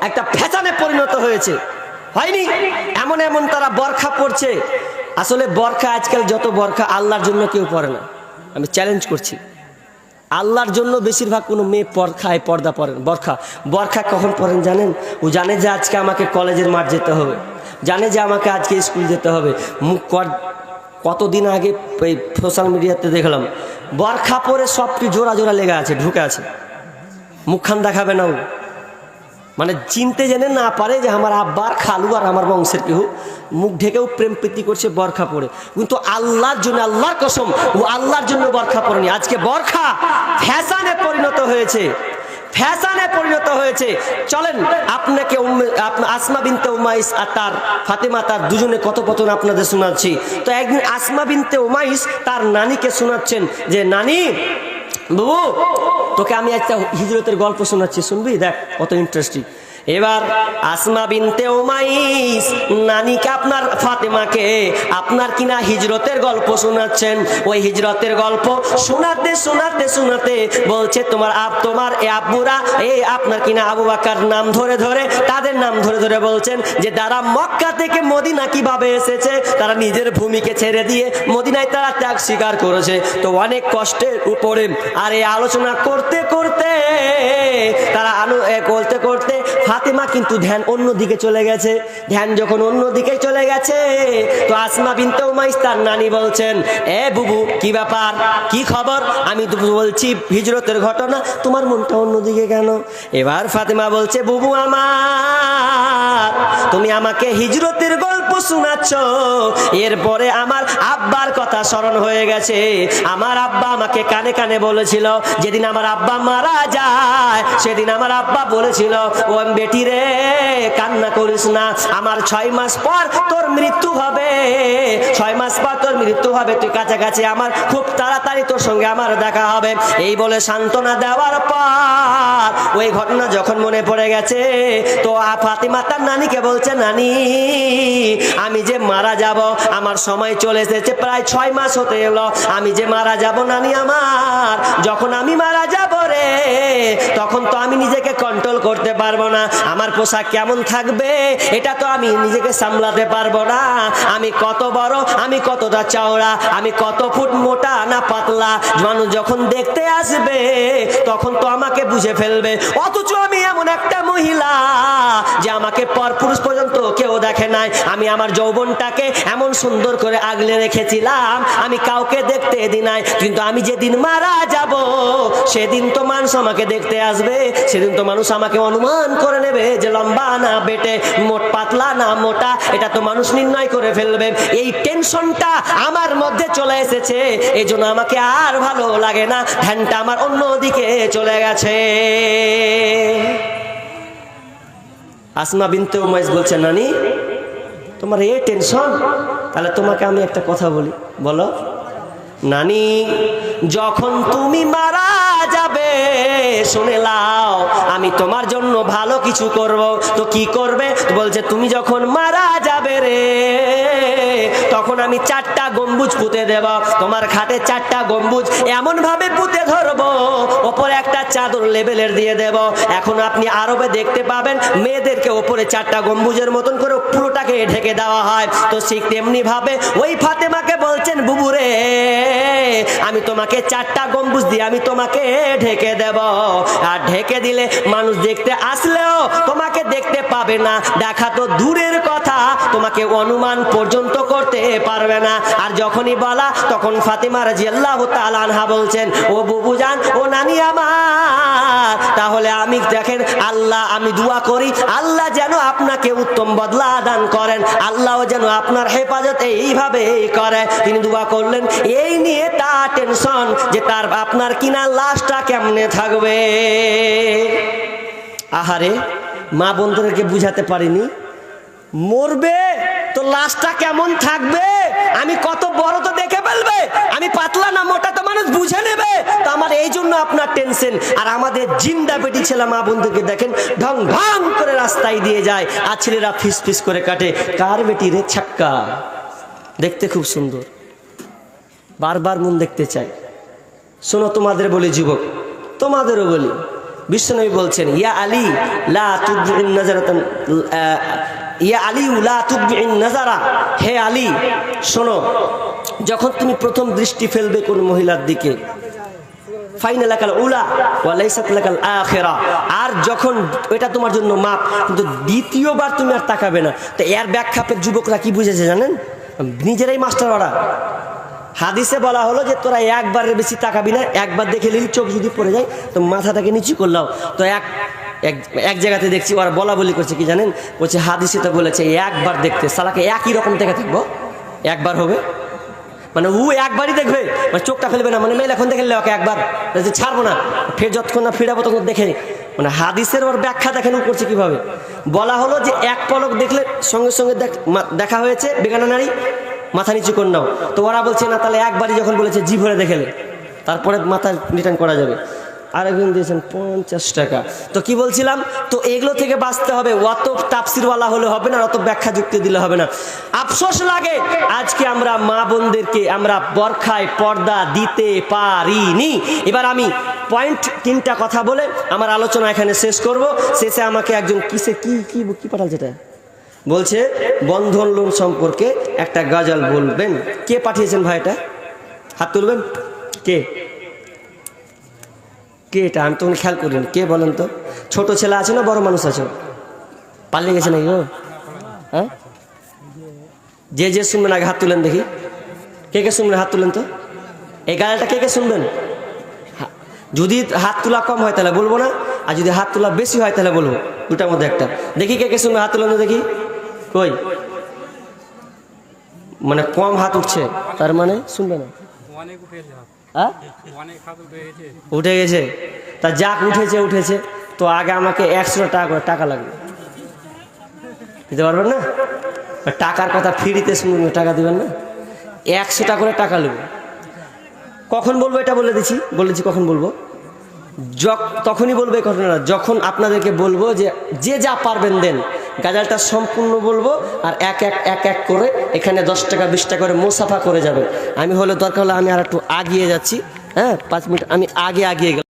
একটা ফ্যাশনে পরিণত হয়েছে। হয়নি? এমন এমন তারা বরখা পড়ছে। আসলে বরখা আজকাল যত বরখা, আল্লাহর জন্য কেউ পড়ে না। আমি চ্যালেঞ্জ করছি। আল্লাহর জন্য বেশিরভাগ কোনো মেয়ে পরখায়, পর্দা পরেন বরখা। বরখা কখন পরেন জানেন? ও জানে যে আজকে আমাকে কলেজের মাঠ যেতে হবে। জানে যে আমাকে আজকে স্কুল যেতে হবে। মুখ কর, কতদিন আগে এই সোশ্যাল মিডিয়াতে দেখলাম। বরখা পরে সব কি জোড়া জোড়া লেগে আছে, ঢুকে আছে। মুখখান দেখাবে না ও। মানে চিনতে জেনে না পারে যে আমার আব্বার খালু আর আমার বংশের কেউ মুখ ঢেকেও প্রেম প্রীতি করছে বরখা পরে। কিন্তু আল্লাহর জন্য আল্লাহর কসম ও আল্লাহর জন্য বরখা পড়েনি। আজকে বরখা ফ্যাশনে পরিণত হয়েছে। ফ্যাশনে পরিণত হয়েছে। চলেন, আপনাকে আসমা বিনতে উমাইস আর তার ফাতেমা, তার দুজনে কথোপকথন আপনাদের শোনাচ্ছি। তো একদিন আসমা বিনতে উমাইস তার নানিকে শোনাচ্ছেন যে, নানি বাবু তোকে আমি একটা হিজরতের গল্প শোনাচ্ছি শুনবি? দেখ কত ইন্টারেস্টিং এবার আসমা বিনতে ওমাইস নানিকে আপনার ফাতেমাকে আপনার কিনা হিজরতের গল্প শোনাচ্ছেন। ওই হিজরতের গল্প শোনাতে শোনাতে শোনাতে বলছে, তোমার আপ তোমার এ আব্বুরা এই আপনার কিনা আবু বাকার নাম ধরে ধরে, তাদের নাম ধরে ধরে বলছেন যে, তারা মক্কা থেকে মদিনা কীভাবে এসেছে? তারা নিজের ভূমিকে ছেড়ে দিয়ে মদিনায় তারা ত্যাগ স্বীকার করেছে। তো অনেক কষ্টের উপরে আর এই আলোচনা করতে করতে, তারা এ করতে করতে ফাতেমা কিন্তু ধ্যান অন্য দিকে চলে গেছে। ধ্যান যখন অন্য দিকে চলে গেছে, তো আসমা বিনতে উমাইস তার নানি বলছেন, এ বুবু, কি ব্যাপার? কি খবর? আমি তো বলছি, হিজরতের ঘটনা, তোমার মনটা অন্যদিকে কেন? এবার ফাতেমা বলছে, বুবু আমার, তুমি আমাকে হিজরতের গল্প শোনাচ্ছ। এরপরে আমার আব্বার কথা স্মরণ হয়ে গেছে। আমার আব্বা আমাকে কানে কানে বলেছিল, যেদিন আমার আব্বা মারা যায়, সেদিন আমার আব্বা বলেছিল, ও বেটি রে কান্না করিস না। আমার ছয় মাস পর তোর মৃত্যু হবে। ছয় পর তোর মৃত্যু হবে, তুই কাছাকাছি আমার, খুব তাড়াতাড়ি তোর সঙ্গে আমার দেখা হবে। এই বলে সান্ত্বনা দেওয়ার পর, ওই ঘটনা যখন মনে পড়ে গেছে, তো ফাতিমা তার নানিকে বলছে, নানি, আমি যে মারা যাব, আমার সময় চলে এসেছে, প্রায় ছয় মাস হতে এলো। আমি যে মারা যাব, নানি আমার, যখন আমি মারা যাব রে, তখন তো আমি নিজেকে কন্ট্রোল করতে পারব না। আমার পোশাক কেমন থাকবে, এটা তো আমি নিজেকে সামলাতে পারব না। আমি কত বড়, আমি কতটা চওড়া, আমি কত ফুট মোটা না পাতলা? মানুষ যখন দেখতে আসবে, তখন তো আমাকে বুঝে ফেলবে। অথচ আমি এমন একটা মহিলা যে আমাকে পর পুরুষ পর্যন্ত কেউ দেখে নাই। আমি আমার যৌবনটাকে এমন সুন্দর করে আগলে রেখেছিলাম, আমি কাউকে দেখতে দি নাই। কিন্তু আমি যেদিন মারা যাব, সেদিন তো মানুষ আমাকে দেখতে আসবে। সেদিন তো মানুষ আমাকে অনুমান করে নেবে যে লম্বা না বেটে, মোট পাতলা না মোটা। এটা তো মানুষ নির্ণয় করে ফেলবে। এই টেনশনটা আমার মধ্যে চলে এসেছে। এই জন্য আমাকে আর ভালো লাগে না। ধ্যানটা আমার অন্য দিকে চলে গেছে। আসমা বিনতে উমাইস বলছে, নানি, তোমার এ টেনশন? তাহলে তোমাকে আমি একটা কথা বলি। বলো, নানি, যখন তুমি মারা যাবে, শুনে লাও আমি তোমার জন্য ভালো কিছু করব। তো কি করবে? বলছে, তুমি যখন মারা যাবে রে তখন আমি চারটা গম্বুজ পুঁতে দেব। তোমার খাটে চারটা গম্বুজ এমন ভাবে পুঁতে ধরবো। ওপরে একটা চাদর লেভেলের দিয়ে দেব। এখন আপনি আরবে দেখতে পাবেন, মেয়েদেরকে ওপরে চারটা গম্বুজের মতন করে পুরোটাকে ঢেকে দেওয়া হয়। তো ঠিক তেমনি ভাবে ওই ফাতেমাকে বলছেন বুবুরে আমি তোমাকে চারটা গম্বুজ দিয়ে আমি তোমাকে ঢেকে দেব। আর ঢেকে দিলে মানুষ দেখতে আসলেও তোমাকে দেখতে পাবে না। দেখা তো দূরের কথা তোমাকে অনুমান পর্যন্ত করতে পারবে না। আর যখনই বলা, তখন ফাতেমা রাজি আল্লাহ আনহা বলছেন, ও বুবু জান, ও নানি আমার, তাহলে আমি দেখেন, আল্লাহ, আমি দোয়া করি, আল্লাহ যেন আপনাকে উত্তম বদলা দান করেন, আল্লাহও যেন আপনার হেফাজত এইভাবে করে। তিনি দোয়া করলেন, এই নিয়ে তার টেনশন যে তার, আপনার কিনা লাশটা কেমনে থাকবে? আহারে, মা বন্ধুদেরকে বুঝাতে পারিনি। মরবে? তো লাশটা কেমন থাকবে? আমি কত বড় তো দেখে ফেলবে? আমি পাতলা না মোটা তো মানুষ বুঝে নেবে? তো আমার এই জন্য আপনার টেনশন। আর আমাদের জিন্দা বেটি ছেলে মা বন্ধুকে দেখেন, ঢং ঢং করে রাস্তায় দিয়ে যায়, আর ছেলেরা ফিস ফিস করে কাটে। কার বেটি রে ছাক্কা? দেখতে খুব সুন্দর। বারবার মন দেখতে চাই। শোনো, তোমাদের বলি যুবক, তোমাদেরও বলি। বিশ্বনবী বলছেন, ইয়া আলী, লা তুদবিন নাজারাতান ইয়া আলী লা তুদবিন নাজারা। হে আলী, শোনো, যখন তুমি প্রথম দৃষ্টি ফেলবে কোন মহিলার দিকে ফাইন এলাকাল উলা ওয়ালাইসাত এলাকাল আখেরা। আর যখন এটা তোমার জন্য মাপ, কিন্তু দ্বিতীয়বার তুমি আর তাকাবে না। তো এর ব্যাখ্যাপের যুবকরা কি বুঝেছে জানেন? নিজেরাই মাস্টার ওরা হাদিসে বলা হলো যে তোরা একবারের বেশি তাকাবি না, একবার দেখে নিলি চোখ যদি পড়ে যায়, তো মাথাটাকে নিচু করলাও। তো এক এক এক জায়গাতে দেখছি, ওরা বলা বলি করছে, কি জানেন? বলছে, হাদিসে তো বলেছে, একবার দেখতে, সালাকে একই রকম দেখে থাকব। একবার হবে। মানে ও একবারই দেখবে মানে চোখটা ফেলবে না মানে মেল এখন দেখে ওকে একবার। ছাড়বো না, ফের যতক্ষণ না ফিরাবো তখন দেখে। মানে হাদিসের ওর ব্যাখ্যা দেখেন ও করছে কীভাবে। বলা হলো যে এক পলক দেখলে সঙ্গে সঙ্গে দেখা হয়েছে, বেগানা নারী, মাথা নিচু করে নাও। তো ওরা বলছে, না, তাহলে একবারই যখন বলেছে জি ভরে দেখেলে তারপরে মাথা রিটার্ন করা যাবে। আর একজন দিয়েছেন পঞ্চাশ টাকা। তো কি বলছিলাম? তো এগুলো থেকে বাঁচতে হবে। অত তাপসিরওয়ালা হলে হবে না অত ব্যাখ্যা যুক্তি দিলে হবে না। আফসোস লাগে, আজকে আমরা মা বোনদেরকে আমরা বরখায় পর্দা দিতে পারিনি। এবার আমি পয়েন্ট তিনটা কথা বলে আমার আলোচনা এখানে শেষ করব। শেষে আমাকে একজন কিসে কি কি কি পাঠাল যেটা বলছে, বন্ধন লোন সম্পর্কে একটা গজল বলবেন। কে পাঠিয়েছেন ভাই এটা? হাত তুলবেন? কে? কে এটা? আমি তখন খেয়াল করিনি। কে বলেন তো? ছোট ছেলে আছে না, বড় মানুষ আছে? পালিয়ে গেছে নাকি ও হ্যাঁ? যে যে শুনবেন, আগে হাত তুলেন দেখি। কে কে শুনবেন, হাত তুলেন তো? এই গাড়িটা কে কে শুনবেন? যদি হাত তোলা কম হয় তাহলে বলব না, আর যদি হাত তোলা বেশি হয় তাহলে বলব। দুটার মধ্যে একটা। দেখি কে কে শুনবে হাত তুলেন দেখি। কই? মানে কম হাত উঠছে, তার মানে শুনবে না। হ্যাঁ? উঠে গেছে। তা যাক, উঠেছে উঠেছে। তো আগে আমাকে একশো টাকা করে টাকা লাগবে। দিতে পারবেন না? টাকার কথা ফ্রিতে শুনবেন টাকা দেবেন না? একশো টাকা করে টাকা নেব। কখন বলব এটা বলে দিচ্ছি? বলেছি কখন বলব? যখ- তখনই বলব ঘটনাটা। যখন আপনাদেরকে বলব যে যে যা পারবেন দেন। গাজালটা সম্পূর্ণ বলব আর এক এক এক এক করে এখানে দশ টাকা, বিশ টাকা করে মোসাফা করে যাবে। আমি হলে দরকার হলে আমি আর একটু আগিয়ে যাচ্ছি হ্যাঁ? পাঁচ মিনিট, আমি আগে আগিয়ে গেলাম।